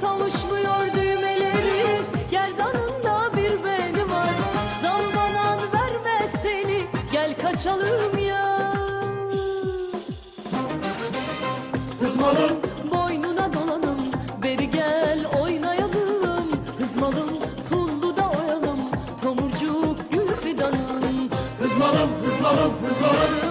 Kavuşmuyor düğmeleri Gerdanında bir beni var Zal bana seni Gel kaçalım ya. Hızmalım Boynuna dolanım Beri gel oynayalım. Hızmalım pullu oyalım Tomurcuk gül fidanım. Hızmalım hızmalım hızmalım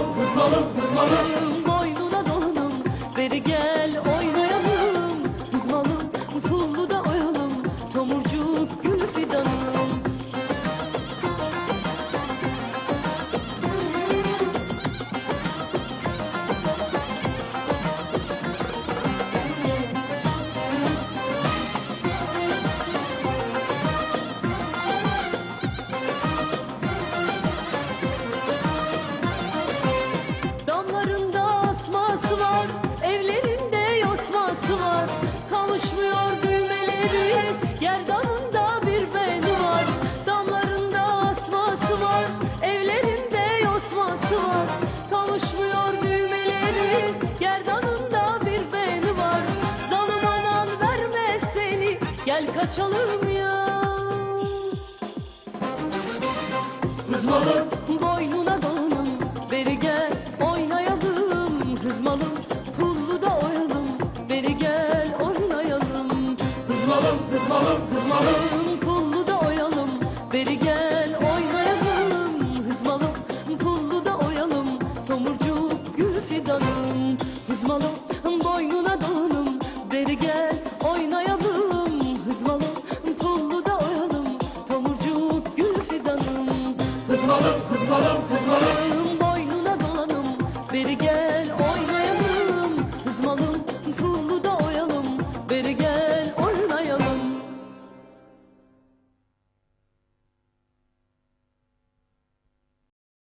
uzmanım, uzmanım. Gel kaçalım ya. Hızmalı Boynuna dalınım Beri gel oynayalım. Hızmalı Pullu da oyalım. Beri gel oynayalım. Hızmalı hızmalı hızmalı Pullu da oyalım. Beri gel.